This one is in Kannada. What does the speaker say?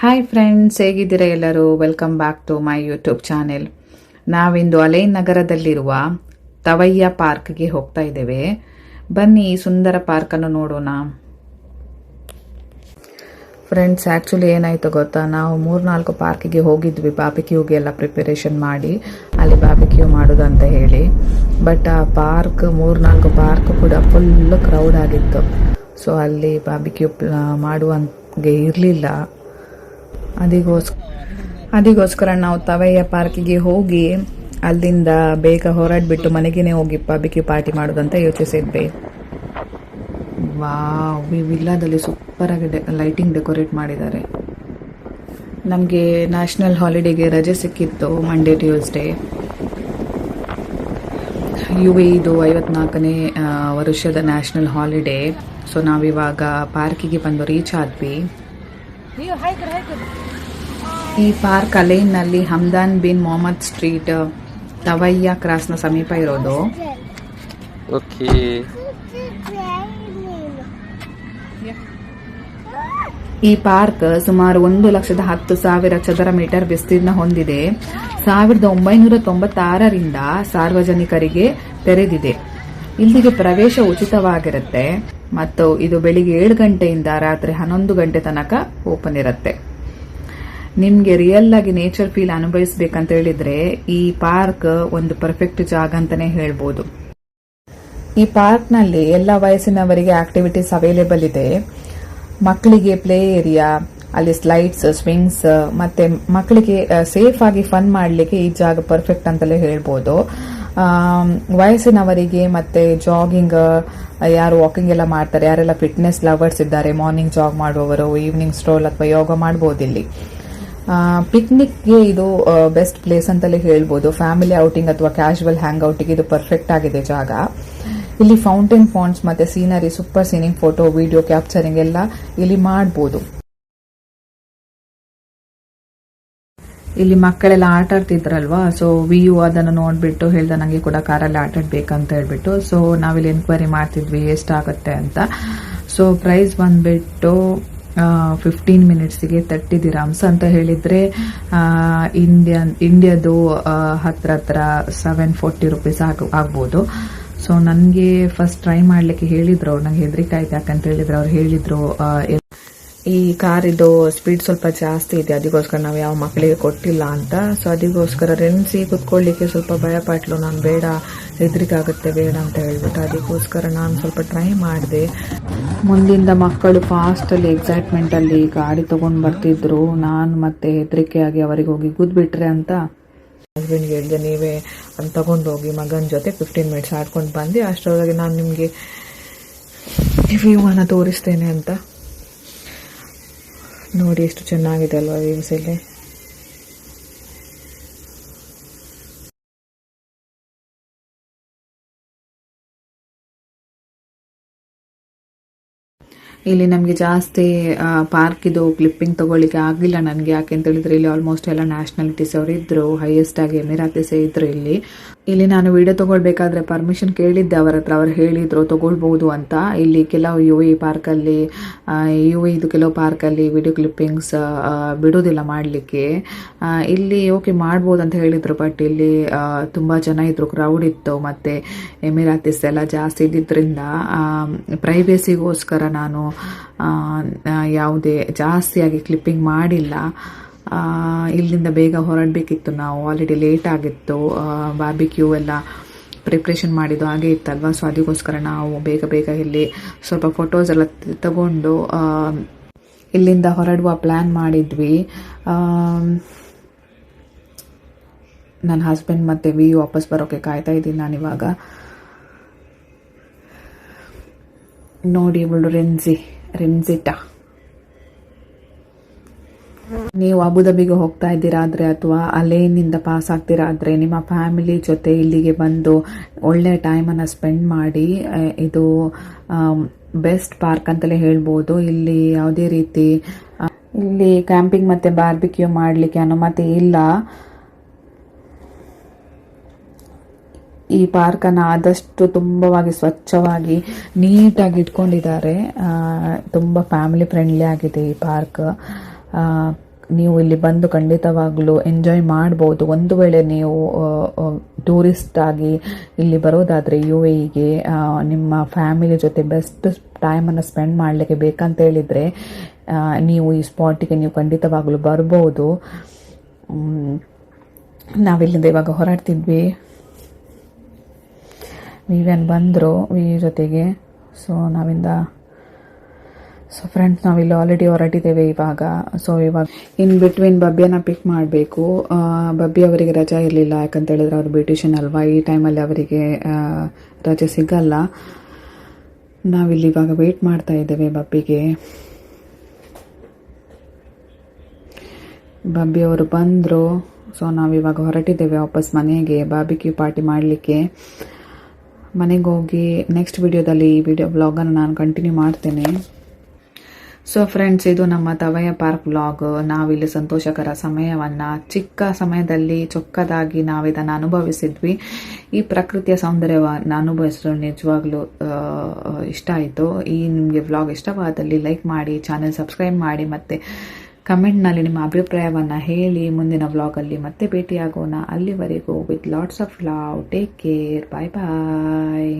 ಹಾಯ್ ಫ್ರೆಂಡ್ಸ್ ಹೇಗಿದ್ದೀರಾ ಎಲ್ಲರೂ? Welcome back to my YouTube channel ನಾವಿಂದು ಅಲೈನ್ ನಗರದಲ್ಲಿರುವ ತವಯ್ಯ ಪಾರ್ಕ್ಗೆ ಹೋಗ್ತಾ ಇದ್ದೇವೆ. ಬನ್ನಿ ಈ ಸುಂದರ ಪಾರ್ಕನ್ನು ನೋಡೋಣ. ಫ್ರೆಂಡ್ಸ್ ಆ್ಯಕ್ಚುಲಿ ಏನಾಯಿತು ಗೊತ್ತಾ? ನಾವು ಮೂರ್ನಾಲ್ಕು ಪಾರ್ಕಿಗೆ ಹೋಗಿದ್ವಿ. ಬಾಬಿಕ್ಯೂಗೆ ಎಲ್ಲ ಪ್ರಿಪರೇಷನ್ ಮಾಡಿ, ಅಲ್ಲಿ ಬಾಬಿಕ್ಯೂ ಅಂತ ಹೇಳಿ. ಬಟ್ ಆ ಪಾರ್ಕ್, ಮೂರ್ನಾಲ್ಕು ಪಾರ್ಕ್ ಕೂಡ ಫುಲ್ಲು ಕ್ರೌಡ್ ಆಗಿತ್ತು. ಸೊ ಅಲ್ಲಿ ಬಾಬಿಕ್ಯೂ ಮಾಡುವಂಗೆ ಇರಲಿಲ್ಲ. ಅದಕ್ಕೋಸ್ಕರ ಅದಕ್ಕೋಸ್ಕರ ನಾವು ತವಯ್ಯ ಪಾರ್ಕಿಗೆ ಹೋಗಿ ಅಲ್ಲಿಂದ ಬೇಗ ಹೊರಡ್ಬಿಟ್ಟು ಮನೆಗೇನೆ ಹೋಗಿ ಬಾಬಿಕ್ಯೂ ಪಾರ್ಟಿ ಮಾಡೋದಂತ ಯೋಚಿಸಿದ್ವಿ. ವಾವ್, ಈ ವಿಲ್ಲಾದಲ್ಲಿ ಸೂಪರ್ ಆಗಿ ಲೈಟಿಂಗ್ ಡೆಕೋರೇಟ್ ಮಾಡಿದ್ದಾರೆ. ನಮಗೆ ನ್ಯಾಷನಲ್ ಹಾಲಿಡೇಗೆ ರಜೆ ಸಿಕ್ಕಿತ್ತು ಮಂಡೇ ಟ್ಯೂಸ್ಡೇ ಯು ಇದು ಐವತ್ನಾಲ್ಕನೇ ವರ್ಷದ ನ್ಯಾಷನಲ್ ಹಾಲಿಡೇ ಸೊ ನಾವಿವಾಗ ಪಾರ್ಕಿಗೆ ಬಂದು ರೀಚ್ ಆದ್ವಿ. ಈ ಪಾರ್ಕ್ ಅಲೈನ್ನಲ್ಲಿ ಹಮ್ದಾನ್ ಬಿನ್ ಮೊಹಮ್ಮದ್ ಸ್ಟ್ರೀಟ್ ತವಯ್ಯ ಕ್ರಾಸ್ನ ಸಮೀಪ ಇರೋದು. ಓಕೆ. ಈ ಪಾರ್ಕ್ ಸುಮಾರು ಒಂದು ಲಕ್ಷದ ಹತ್ತು ಸಾವಿರ ಚದರ ಮೀಟರ್ ವಿಸ್ತೀರ್ಣ ಹೊಂದಿದೆ. ಸಾವಿರದ ಒಂಬೈನೂರ ತೊಂಬತ್ತಾರರಿಂದ ಸಾರ್ವಜನಿಕರಿಗೆ ತೆರೆದಿದೆ. ಇಲ್ಲಿಗೆ ಪ್ರವೇಶ ಉಚಿತವಾಗಿರುತ್ತೆ. ಮತ್ತು ಇದು ಬೆಳಿಗ್ಗೆ ಏಳು ಗಂಟೆಯಿಂದ ರಾತ್ರಿ ಹನ್ನೊಂದು ಗಂಟೆ ತನಕ ಓಪನ್ ಇರುತ್ತೆ. ನಿಮಗೆ ರಿಯಲ್ ಆಗಿ ನೇಚರ್ ಫೀಲ್ ಅನುಭವಿಸ್ಬೇಕಂತ ಹೇಳಿದ್ರೆ ಈ ಪಾರ್ಕ್ ಒಂದು ಪರ್ಫೆಕ್ಟ್ ಜಾಗ ಅಂತಾನೆ ಹೇಳ್ಬೋದು. ಈ ಪಾರ್ಕ್ನಲ್ಲಿ ಎಲ್ಲ ವಯಸ್ಸಿನವರಿಗೆ ಆಕ್ಟಿವಿಟೀಸ್ ಅವೈಲೇಬಲ್ ಇದೆ. ಮಕ್ಕಳಿಗೆ ಪ್ಲೇ ಏರಿಯಾ ಅಲ್ಲಿ ಸ್ಲೈಡ್ಸ್ ಸ್ವಿಂಗ್ಸ್ ಮತ್ತೆ ಮಕ್ಕಳಿಗೆ ಸೇಫ್ ಆಗಿ ಫನ್ ಮಾಡಲಿಕ್ಕೆ ಈ ಜಾಗ ಪರ್ಫೆಕ್ಟ್ ಅಂತಲೇ ಹೇಳ್ಬೋದು. ವಯಸ್ಸಿನವರಿಗೆ ಮತ್ತೆ ಜಾಗಿಂಗ್ ಯಾರು ವಾಕಿಂಗ್ ಎಲ್ಲ ಮಾಡ್ತಾರೆ, ಯಾರೆಲ್ಲ ಫಿಟ್ನೆಸ್ ಲವರ್ಸ್ ಇದ್ದಾರೆ ಮಾರ್ನಿಂಗ್ ಜಾಗ್ ಮಾಡುವವರು ಈವ್ನಿಂಗ್ ಸ್ಟ್ರೋಲ್ ಅಥವಾ ಯೋಗ ಮಾಡಬಹುದು ಇಲ್ಲಿ. ಪಿಕ್ನಿಕ್ಗೆ ಇದು ಬೆಸ್ಟ್ ಪ್ಲೇಸ್ ಅಂತಲೇ ಹೇಳ್ಬೋದು. ಫ್ಯಾಮಿಲಿ ಔಟಿಂಗ್ ಅಥವಾ ಕ್ಯಾಶುವಲ್ ಹ್ಯಾಂಗ್ ಔಟಿಂಗ್ ಇದು ಪರ್ಫೆಕ್ಟ್ ಆಗಿದೆ ಜಾಗ. ಇಲ್ಲಿ ಫೌಂಟೇನ್ ಫಾಂಟ್ಸ್ ಮತ್ತೆ scenery super seeing photo video capturing ಎಲ್ಲ ಇಲ್ಲಿ ಮಾಡಬಹುದು ಇಲ್ಲಿ ಮಕ್ಕಳೆಲ್ಲ ಆಟ ಆಡ್ತಿದ್ರಲ್ವಾ? ಸೊ ವಿಯು ಅದನ್ನು ನೋಡ್ಬಿಟ್ಟು ಹೇಳ್ದ ನಂಗೆ ಕೂಡ ಕಾರಲ್ಲಿ ಆಟ ಆಡ್ಬೇಕಂತ ಹೇಳ್ಬಿಟ್ಟು. ಸೊ ನಾವಿಲ್ಲಿ ಎನ್ಕ್ವೈರಿ ಮಾಡ್ತಿದ್ವಿ, ಎಷ್ಟಾಗುತ್ತೆ ಅಂತ. ಸೊ ಪ್ರೈಸ್ ಬಂದ್ಬಿಟ್ಟು ಫಿಫ್ಟೀನ್ ಮಿನಿಟ್ಸಿಗೆ ತರ್ಟಿ ದಿರಾಮ್ಸ್ ಅಂತ ಹೇಳಿದ್ರೆ ಇಂಡಿಯನ್ ಇಂಡಿಯಾದು ಹತ್ರ ಹತ್ರ ಸೆವೆನ್ ಫೋರ್ಟಿ ರುಪೀಸ್ ಆಗ, ಆಗ್ಬೋದು. ಸೊ ನನಗೆ ಫಸ್ಟ್ ಟ್ರೈ ಮಾಡಲಿಕ್ಕೆ ಹೇಳಿದ್ರು ಅವ್ರು. ನಂಗೆ ಹೆದರಿಕೆ ಆಯ್ತು ಯಾಕಂತ ಹೇಳಿದ್ರು ಅವ್ರು ಹೇಳಿದ್ರು ಈ ಕಾರಿದು ಸ್ಪೀಡ್ ಸ್ವಲ್ಪ ಜಾಸ್ತಿ ಇದೆ ಅದಕ್ಕೋಸ್ಕರ ನಾವು ಯಾವ ಮಕ್ಕಳಿಗೆ ಕೊಟ್ಟಿಲ್ಲ ಅಂತ. ಸೊ ಅದಕ್ಕೋಸ್ಕರ ರೆನ್ಸಿ ಕುತ್ಕೊಳ್ಳಿಕ್ಕೆ ಸ್ವಲ್ಪ ಭಯ ಪಟ್ಲು. ನಾನು ಬೇಡ ಹೆದರಿಕೆ ಆಗುತ್ತೆ ಬೇಡ ಅಂತ ಹೇಳ್ಬಿಟ್ಟು ಅದಕ್ಕೋಸ್ಕರ ನಾನು ಸ್ವಲ್ಪ ಟ್ರೈ ಮಾಡಿದೆ. ಮುಂದಿಂದ ಮಕ್ಕಳು ಫಾಸ್ಟ್ ಅಲ್ಲಿ ಎಕ್ಸೈಟ್ಮೆಂಟ್ ಅಲ್ಲಿ ಗಾಡಿ ತಗೊಂಡ್ ಬರ್ತಿದ್ರು. ನಾನು ಮತ್ತೆ ಹೆದರಿಕೆಯಾಗಿ ಅವರಿಗೆ ಹೋಗಿ ಗುದ್ಬಿಟ್ರೆ ಅಂತ ಹಸ್ಬೆಂಡ್ಗೆ ಹೇಳಿದೆ, ನೀವೇ ಅದನ್ನ ತಗೊಂಡು ಹೋಗಿ ಮಗನ ಜೊತೆ ಫಿಫ್ಟೀನ್ ಮಿನಿಟ್ಸ್ ಆಡ್ಕೊಂಡು ಬಂದು, ಅಷ್ಟರೊಳಗೆ ನಾನು ನಿಮಗೆ ವ್ಯೂವನ್ನು ತೋರಿಸ್ತೇನೆ ಅಂತ. ನೋಡಿ ಎಷ್ಟು ಚೆನ್ನಾಗಿದೆ ಅಲ್ವಾ ವ್ಯೂಸ್ ಇಲ್ಲಿ ಇಲ್ಲಿ ನಮಗೆ ಜಾಸ್ತಿ ಪಾರ್ಕ್ ಇದು ಕ್ಲಿಪ್ಪಿಂಗ್ ತಗೊಳ್ಳಿಕ್ಕೆ ಆಗಿಲ್ಲ ನನಗೆ. ಯಾಕೆ ಅಂತ ಹೇಳಿದ್ರೆ ಇಲ್ಲಿ ಆಲ್ಮೋಸ್ಟ್ ಎಲ್ಲ ನ್ಯಾಷನಾಲಿಟೀಸ್ ಅವರು ಇದ್ರು. ಹೈಯೆಸ್ಟ್ ಆಗಿ ಎಮಿರಾತಿಸೇ ಇದ್ರು ಇಲ್ಲಿ. ಇಲ್ಲಿ ನಾನು ವಿಡಿಯೋ ತಗೊಳ್ಬೇಕಾದ್ರೆ ಪರ್ಮಿಷನ್ ಕೇಳಿದ್ದೆ ಅವರ ಹತ್ರ. ಅವ್ರು ಹೇಳಿದ್ರು ತಗೊಳ್ಬಹುದು ಅಂತ. ಇಲ್ಲಿ ಕೆಲವು ಯು ಇ ಪಾರ್ಕಲ್ಲಿ ಯು ಇದು ಕೆಲವು ಪಾರ್ಕಲ್ಲಿ ವಿಡಿಯೋ ಕ್ಲಿಪ್ಪಿಂಗ್ಸ್ ಬಿಡೋದಿಲ್ಲ ಮಾಡಲಿಕ್ಕೆ. ಇಲ್ಲಿ ಓಕೆ ಮಾಡ್ಬೋದು ಅಂತ ಹೇಳಿದ್ರು ಬಟ್ ಇಲ್ಲಿ ತುಂಬ ಜನ ಇದ್ದರು ಕ್ರೌಡ್ ಇತ್ತು. ಮತ್ತೆ ಎಮಿರಾತಿಸ್ ಎಲ್ಲ ಜಾಸ್ತಿ ಇದ್ದಿದ್ದರಿಂದ ಪ್ರೈವೇಸಿಗೋಸ್ಕರ ನಾನು ಯಾವುದೇ ಜಾಸ್ತಿಯಾಗಿ ಕ್ಲಿಪ್ಪಿಂಗ್ ಮಾಡಿಲ್ಲ. ಇಲ್ಲಿಂದ ಬೇಗ ಹೊರಡಬೇಕಿತ್ತು. ನಾವು ಆಲ್ರೆಡಿ ಲೇಟ್ ಆಗಿತ್ತು. ಬಾರ್ಬಿಕ್ಯೂ ಎಲ್ಲ ಪ್ರಿಪ್ರೇಷನ್ ಮಾಡಿದ್ದು ಹಾಗೆ ಇತ್ತಲ್ವಾ? ಸೊ ಅದಕ್ಕೋಸ್ಕರ ನಾವು ಬೇಗ ಬೇಗ ಇಲ್ಲಿ ಸ್ವಲ್ಪ ಫೋಟೋಸ್ ಎಲ್ಲ ತಗೊಂಡು ಇಲ್ಲಿಂದ ಹೊರಡುವ ಪ್ಲ್ಯಾನ್ ಮಾಡಿದ್ವಿ. ನನ್ನ ಹಸ್ಬೆಂಡ್ ಮತ್ತೆ ವಿ ವಾಪಸ್ ಬರೋಕೆ ಕಾಯ್ತಾ ಇದ್ದೀನಿ ನಾನಿವಾಗ ನೋಡಿ ಇವಳು ರೆನ್ಸಿ ರೆನ್ಸಿಟಾ ನೀವು ಅಬುದಾಬಿಗೆ ಹೋಗ್ತಾ ಇದ್ದೀರಾ ಆದರೆ ಅಥವಾ ಅಲೇನಿಂದ ಪಾಸ್ ಆಗ್ತೀರಾ ಆದರೆ ನಿಮ್ಮ ಫ್ಯಾಮಿಲಿ ಜೊತೆ ಇಲ್ಲಿಗೆ ಬಂದು ಒಳ್ಳೆ ಟೈಮನ್ನು ಸ್ಪೆಂಡ್ ಮಾಡಿ ಇದು ಬೆಸ್ಟ್ ಪಾರ್ಕ್ ಅಂತಲೇ ಹೇಳ್ಬೋದು. ಇಲ್ಲಿ ಯಾವುದೇ ರೀತಿ ಇಲ್ಲಿ ಕ್ಯಾಂಪಿಂಗ್ ಮತ್ತೆ ಬಾರ್ಬಿಕ್ಯೂ ಮಾಡಲಿಕ್ಕೆ ಅನುಮತಿ ಇಲ್ಲ. ಈ ಪಾರ್ಕನ್ನು ಆದಷ್ಟು ತುಂಬವಾಗಿ ಸ್ವಚ್ಛವಾಗಿ ನೀಟಾಗಿ ಇಟ್ಕೊಂಡಿದ್ದಾರೆ. ತುಂಬ ಫ್ಯಾಮಿಲಿ ಫ್ರೆಂಡ್ಲಿ ಆಗಿದೆ ಈ ಪಾರ್ಕ್ ನೀವು ಇಲ್ಲಿ ಬಂದು ಖಂಡಿತವಾಗ್ಲೂ ಎಂಜಾಯ್ ಮಾಡ್ಬೋದು. ಒಂದು ವೇಳೆ ನೀವು ಟೂರಿಸ್ಟ್ ಆಗಿ ಇಲ್ಲಿ ಬರೋದಾದರೆ ಯು ಎಗೆ ನಿಮ್ಮ ಫ್ಯಾಮಿಲಿ ಜೊತೆ ಬೆಸ್ಟ್ ಟೈಮನ್ನು ಸ್ಪೆಂಡ್ ಮಾಡಲಿಕ್ಕೆ ಬೇಕಂತ ಹೇಳಿದರೆ ನೀವು ಈ ಸ್ಪಾಟಿಗೆ ನೀವು ಖಂಡಿತವಾಗ್ಲೂ ಬರ್ಬೋದು. ನಾವಿಲ್ಲಿಂದ ಇವಾಗ ಹೊರಡ್ತಿದ್ವಿ. ವಿವಿಯನ್ ಬಂದರು ವಿ ಜೊತೆಗೆ. ಸೊ ನಾವಿಂದ ಸೊ ಫ್ರೆಂಡ್ಸ್ ನಾವಿಲ್ಲಿ ಆಲ್ರೆಡಿ ಹೊರಟಿದ್ದೇವೆ ಇವಾಗ. ಸೊ ಇವಾಗ ಇನ್ ಬಿಟ್ವೀನ್ ಬಬ್ಬಿಯನ್ನ ಪಿಕ್ ಮಾಡಬೇಕು. ಬಬ್ಬಿ ಅವರಿಗೆ ರಜಾ ಇರಲಿಲ್ಲ. ಯಾಕಂತ ಹೇಳಿದ್ರೆ ಅವ್ರು ಬ್ಯೂಟಿಷಿಯನ್ ಅಲ್ವಾ? ಈ ಟೈಮಲ್ಲಿ ಅವರಿಗೆ ರಜೆ ಸಿಗಲ್ಲ. ನಾವಿಲ್ಲಿ ಇವಾಗ ವೆಯ್ಟ್ ಮಾಡ್ತಾ ಇದ್ದೇವೆ ಬಬ್ಬಿಗೆ. ಬಬ್ಬಿ ಅವರು ಬಂದರು. ಸೊ ನಾವಿವಾಗ ಹೊರಟಿದ್ದೇವೆ ವಾಪಸ್ ಮನೆಗೆ. ಬಾಬಿಕ್ಯೂ ಪಾರ್ಟಿ ಮಾಡಲಿಕ್ಕೆ. ಮನೆಗೆ ಹೋಗಿ ನೆಕ್ಸ್ಟ್ ವಿಡಿಯೋದಲ್ಲಿ ಈ ವಿಡಿಯೋ ವ್ಲಾಗನ್ನು ನಾನು ಕಂಟಿನ್ಯೂ ಮಾಡ್ತೇನೆ. ಸೊ ಫ್ರೆಂಡ್ಸ್ ಇದು ನಮ್ಮ ತವಯ ಪಾರ್ಕ್ ವ್ಲಾಗ್. ನಾವಿಲ್ಲಿ ಸಂತೋಷಕರ ಸಮಯವನ್ನ ಚಿಕ್ಕ ಸಮಯದಲ್ಲಿ ಚೊಕ್ಕದಾಗಿ ನಾವಿದನ್ನು ಅನುಭವಿಸಿದ್ವಿ. ಈ ಪ್ರಕೃತಿಯ ಸೌಂದರ್ಯವನ್ನು ಅನುಭವಿಸಲು ನಿಜವಾಗ್ಲೂ ಇಷ್ಟ ಆಯಿತು. ಈ ನಿಮಗೆ ವ್ಲಾಗ್ ಇಷ್ಟವಾದಲ್ಲಿ ಲೈಕ್ ಮಾಡಿ, ಚಾನೆಲ್ ಸಬ್ಸ್ಕ್ರೈಬ್ ಮಾಡಿ, ಮತ್ತು ಕಮೆಂಟ್ನಲ್ಲಿ ನಿಮ್ಮ ಅಭಿಪ್ರಾಯವನ್ನು ಹೇಳಿ. ಮುಂದಿನ ವ್ಲಾಗಲ್ಲಿ ಮತ್ತೆ ಭೇಟಿಯಾಗೋಣ. ಅಲ್ಲಿವರೆಗೂ with lots of love take care bye bye